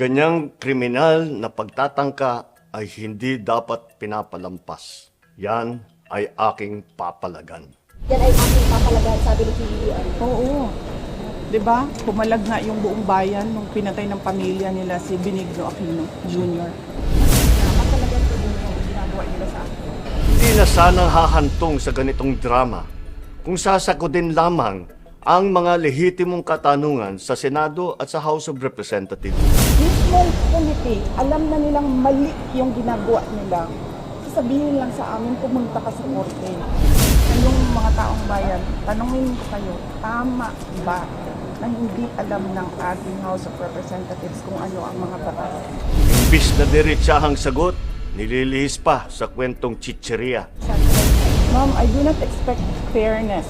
ganyang kriminal na pagtatangka ay hindi dapat pinapalampas. Yan ay aking papalagan. Yan ay aking papalagan, sabi ni PBBM. Oo. 'Di ba? Pumalag nga yung buong bayan nung pinatay ng pamilya nila si Benigno Aquino Jr. Papalagan ko din yung ginagawa nila sa akin. Hindi na sana hahantong sa ganitong drama kung sasakodin lamang ang mga lehitimong katanungan sa Senado at sa House of Representatives. Mismong committee, alam na nilang mali yung ginagawa nila. Sasabihin lang sa amin, pumunta ka sa korte. Kayong mga taong bayan, tanongin kayo, tama ba na hindi alam ng ating House of Representatives kung ano ang mga batas? Imbis na diretsahang sagot, nililihis pa sa kwentong chicheria. Ma'am, I do not expect fairness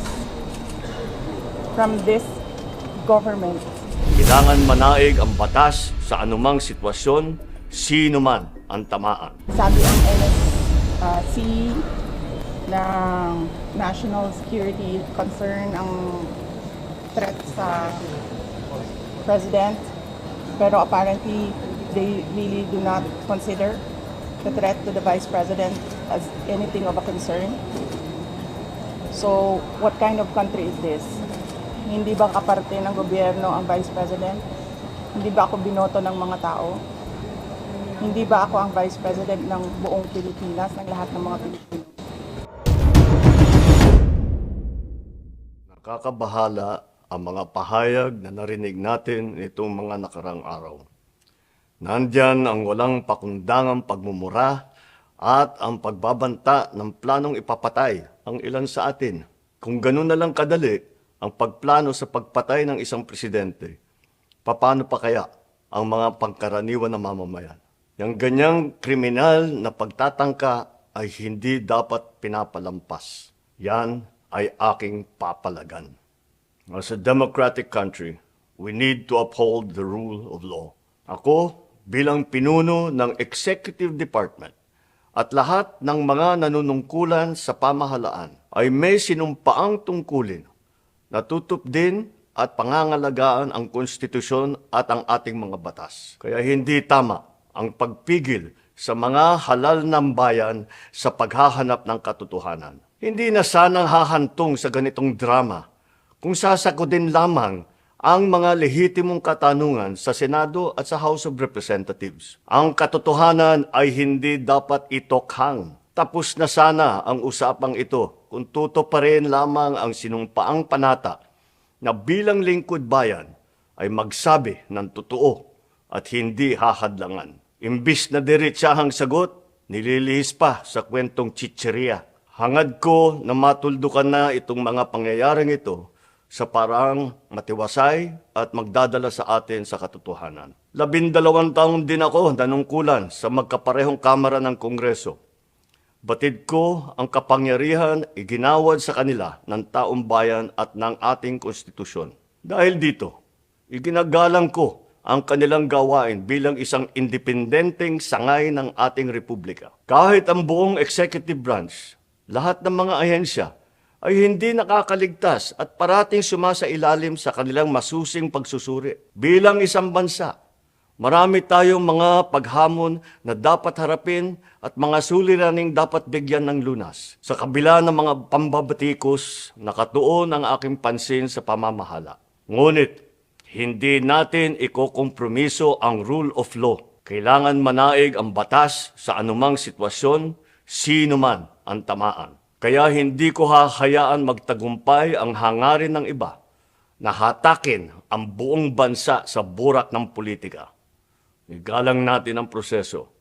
from this government. Kailangan manaig ang batas sa anumang sitwasyon, sino man ang tamaan. Sabi ang NSC ng national security concern ang threat sa president. Pero apparently, they really do not consider the threat to the vice president as anything of a concern. So, what kind of country is this? Hindi ba kaparte ng gobyerno ang vice president? Hindi ba ako binoto ng mga tao? Hindi ba ako ang vice president ng buong Pilipinas, ng lahat ng mga Pilipino? Nakakabahala ang mga pahayag na narinig natin nitong mga nakarang araw. Nandyan ang walang pakundangang pagmumura at ang pagbabanta ng planong ipapatay ang ilan sa atin. Kung ganun na lang kadali ang pagplano sa pagpatay ng isang presidente, paano pa kaya ang mga pangkaraniwan na mamamayan? Yang ganyang kriminal na pagtatangka ay hindi dapat pinapalampas. Yan ay aking papalagan. As a democratic country, we need to uphold the rule of law. Ako, bilang pinuno ng Executive Department at lahat ng mga nanunungkulan sa pamahalaan ay may sinumpaang tungkulin na tutup din at pangangalagaan ang konstitusyon at ang ating mga batas. Kaya hindi tama ang pagpigil sa mga halal ng bayan sa paghahanap ng katotohanan. Hindi na sanang hahantong sa ganitong drama kung sasakodin lamang ang mga lehitimong katanungan sa Senado at sa House of Representatives. Ang katotohanan ay hindi dapat itokhang. Tapos na sana ang usapang ito kung tuto pa rin lamang ang sinumpaang panata na bilang lingkod bayan ay magsabi ng totoo at hindi hahadlangan. Imbis na diretsahang sagot, nililihis pa sa kwentong chicheria. Hangad ko na matuldukan na itong mga pangyayaring ito sa parang matiwasay at magdadala sa atin sa katotohanan. Labindalawang taon din ako nanungkulan sa magkaparehong kamara ng Kongreso. Batid ko ang kapangyarihan iginawad sa kanila ng taong bayan at ng ating konstitusyon. Dahil dito, iginagalang ko ang kanilang gawain bilang isang independenteng sangay ng ating republika. Kahit ang buong executive branch, lahat ng mga ahensya ay hindi nakakaligtas at parating sumasa ilalim sa kanilang masusing pagsusuri. Bilang isang bansa, marami tayong mga paghamon na dapat harapin at mga suliraning dapat bigyan ng lunas. Sa kabila ng mga pambabatikos, nakatuon ang aking pansin sa pamamahala. Ngunit, hindi natin ikokompromiso ang rule of law. Kailangan manaig ang batas sa anumang sitwasyon, sino man ang tamaan. Kaya hindi ko hahayaan magtagumpay ang hangarin ng iba na hatakin ang buong bansa sa burak ng politika. Igalang natin ang proseso.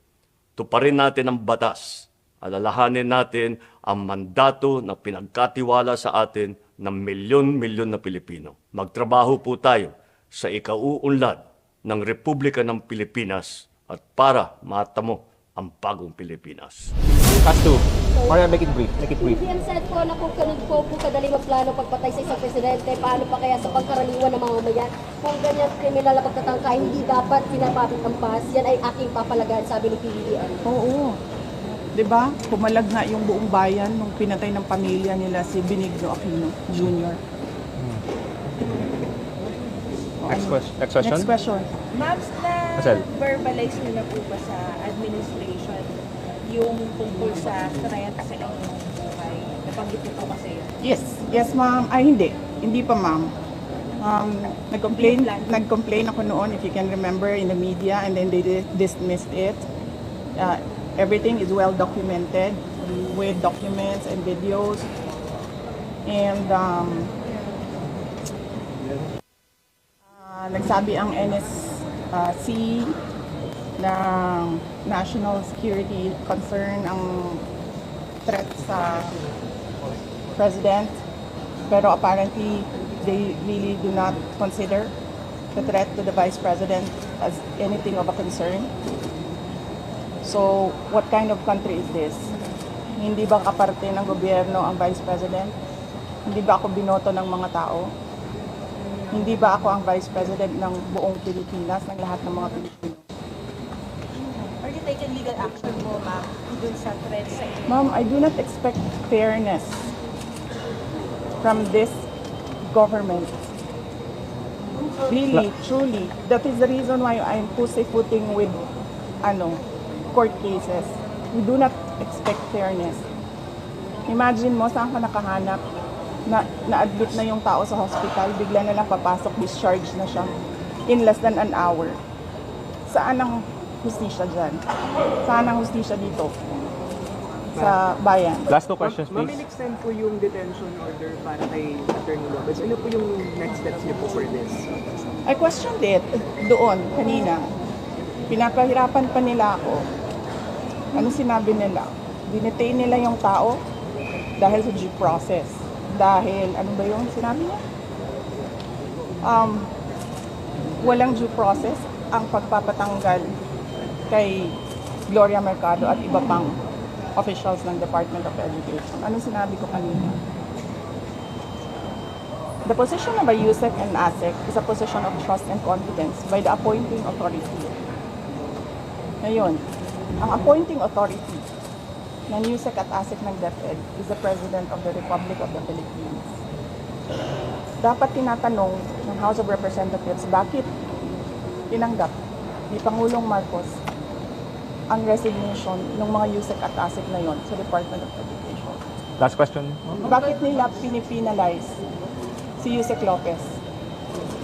Tuparin natin ang batas. Alalahanin natin ang mandato na pinagkatiwala sa atin ng milyon-milyon na Pilipino. Magtrabaho po tayo sa ikauunlad ng Republika ng Pilipinas at para matamo ang bagong Pilipinas. Last two. Or make it brief. Make it brief. PBBM said po na kung ganun po po kadali magplano pagpatay sa isang presidente, paano pa kaya sa pangkaraniwan ng mga mamayan? Kung ganyan kriminal na pagtatangka, hindi dapat pinapapitampas. Yan ay aking papalagan, sabi ni PBBM. Oo. 'Di ba? Pumalag nga yung buong bayan nung pinatay ng pamilya nila si Benigno Aquino Jr. Next question. Next question. Next question. Ma'am, na Asel. verbalize nyo na po ba sa administration yung tungkol sa threat sa inyong buhay? Nabanggit nyo po kasi yun. Yes, yes ma'am. Ay hindi, hindi pa ma'am. Um, nag-complain, nag-complain ako noon, if you can remember, in the media and then they di- dismissed it. Uh, everything is well documented with documents and videos. And um, uh, nagsabi ang NSC ng national security concern ang threat sa president pero apparently they really do not consider the threat to the vice president as anything of a concern. So, what kind of country is this? Hindi ba kaparte ng gobyerno ang vice president? Hindi ba ako binoto ng mga tao? Hindi ba ako ang vice president ng buong Pilipinas, ng lahat ng mga Pilipino? Taking legal action po, ma'am, dun sa threat sa inyo? Ma'am, I do not expect fairness from this government. Really, truly. That is the reason why I'm pussyfooting with ano, court cases. We do not expect fairness. Imagine mo, saan ka nakahanap na na-admit na yung tao sa hospital, bigla na lang papasok, discharge na siya in less than an hour. Saan ang hustisya dyan? Saan ang hustisya dito? Sa bayan. Last two questions, Ma'am, please. in-extend po yung detention order para kay Attorney Lopez. Ano po yung next steps niyo po for this? I questioned it doon kanina. Pinapahirapan pa nila ako. Ano sinabi nila? Dinetain nila yung tao dahil sa due process. Dahil, ano ba yung sinabi niya? Um, walang due process ang pagpapatanggal kay Gloria Mercado at iba pang officials ng Department of Education. Ano sinabi ko kanina? The position of a USEC and ASEC is a position of trust and confidence by the appointing authority. Ngayon, ang appointing authority ng USEC at ASEC ng DepEd is the President of the Republic of the Philippines. Dapat tinatanong ng House of Representatives bakit tinanggap ni Pangulong Marcos ang resignation ng mga USEC at ASEC na yon sa Department of Education. Last question. Bakit nila pinipinalize si Yusek Lopez?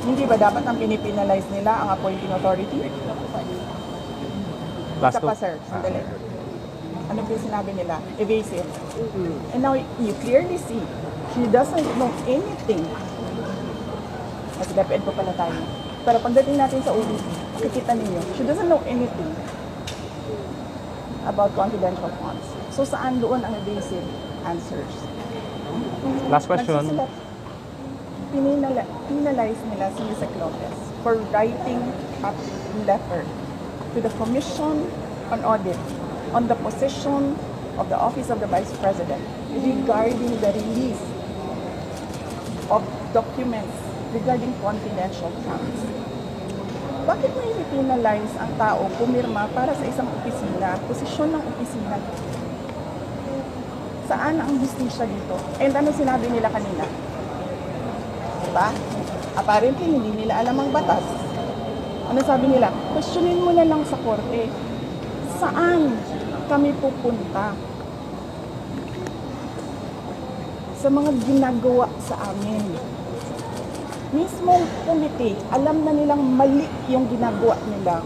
Hindi ba dapat ang pinipinalize nila ang appointing authority? Last Isa pa sir, sandali. Ano ba sinabi nila? Evasive. And now you clearly see, she doesn't know anything. Kasi DepEd pa pala tayo. Pero pagdating natin sa OBP, makikita ninyo, she doesn't know anything about confidential funds. So saan doon ang evasive answers? Last question. Pininala- Penalize nila si Yusek Lopez for writing a letter to the Commission on Audit on the position of the Office of the Vice President regarding the release of documents regarding confidential funds. Bakit may penalize ang tao pumirma para sa isang opisina, posisyon ng opisina? Saan ang justisya dito? And ano sinabi nila kanina? Diba? Apparently, hindi nila alam ang batas. Ano sabi nila? Questionin mo na lang sa korte. Saan kami pupunta? Sa mga ginagawa sa amin. Mismong komite, alam na nilang mali yung ginagawa nila.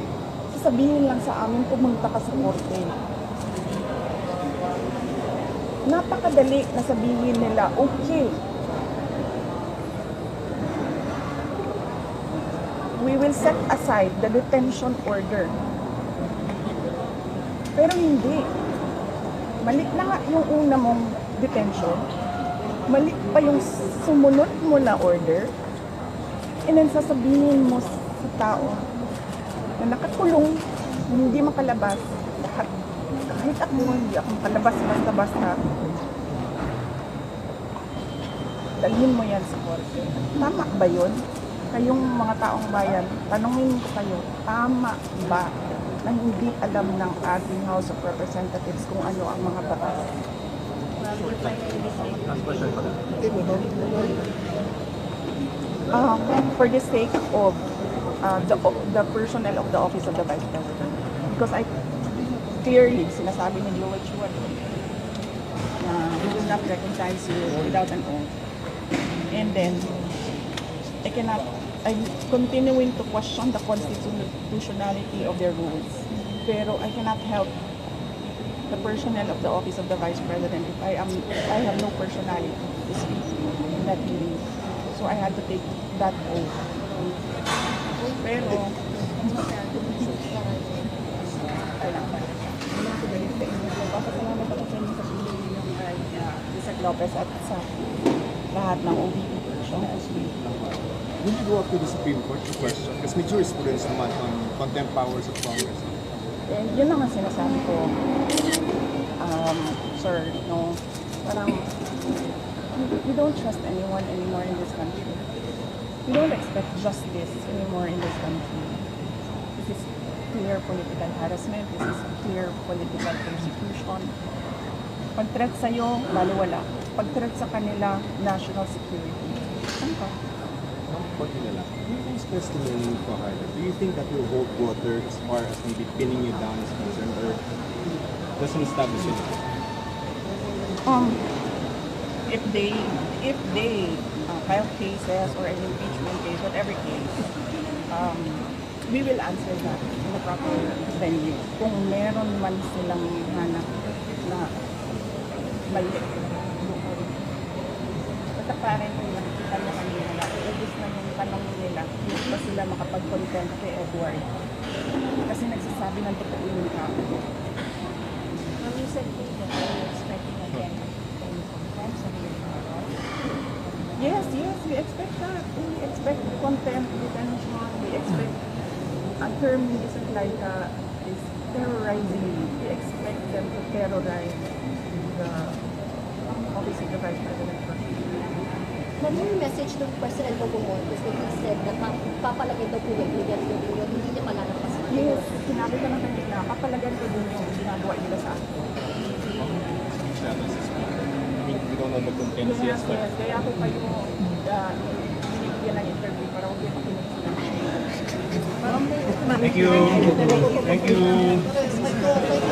Sasabihin lang sa amin, pumunta ka sa korte napakadali na sabihin nila, okay, we will set aside the detention order. Pero hindi. Mali na nga yung una mong detention. Mali pa yung sumunod mo na order. And then sasabihin mo sa tao na nakakulong, hindi makalabas, lahat kahit ako hindi ako makalabas basta-basta, dalhin mo yan sa korte. Tama ba yun? Kayong mga taong bayan, tanongin ko kayo, tama ba na hindi alam ng ating House of Representatives kung ano ang mga batas? Um, for the sake of uh, the, the personnel of the office of the vice president. Because I clearly, sinasabi ni Joel Chua na we will not recognize you without an oath. And then, I cannot, I'm continuing to question the constitutionality of their rules. Pero I cannot help the personnel of the office of the vice president if I am I have no personality to speak in that meeting. So I had to take that oath. Pero. Hindi ako sa inyo. Sa pinili niyo kay Isaac Lopez at sa lahat ng person. Will you go up to the Supreme Court to question? Kasi may jurisprudence naman on contempt powers of Congress. And yun lang ang sinasabi ko, um, sir, no, parang, we- don't trust anyone anymore in this country. We don't expect justice anymore in this country. This is clear political harassment, this is clear political persecution. Pag threat sa'yo, baliwala. Pag threat sa kanila, national security. Ano ka? What nila? Who's testimony for Harder? Do you think that will hold water as far as maybe pinning you down is concerned or doesn't establish it? Um, if they, if they uh, file cases or an impeachment case, whatever case, um, we will answer that in the proper venue. Kung meron man silang hanap na mali. Basta parang kung nakikita mo kanina na ubus na yung tanong nila, hindi sila makapag-content kay Edward. Kasi nagsasabi ng totoo yung tao. You said po that you're expecting again in contempt sa tomorrow. Yes, yes, we expect that. We contempt, detention. We expect a term isn't like uh, is terrorizing. We expect them to terrorize the office of the vice president. Ma'am, yung message ng President Marcos that he said na pa- papalagay daw po yung legal yung yung hindi niya palalapas. Yes, sinabi ko na kanina, papalagan ko din yung ginagawa nila sa akin. I mean, we don't know the content Yes, yes, but yes, kaya ako kayo uh, binibigyan ng para huwag yung makinig. Thank you. Thank you.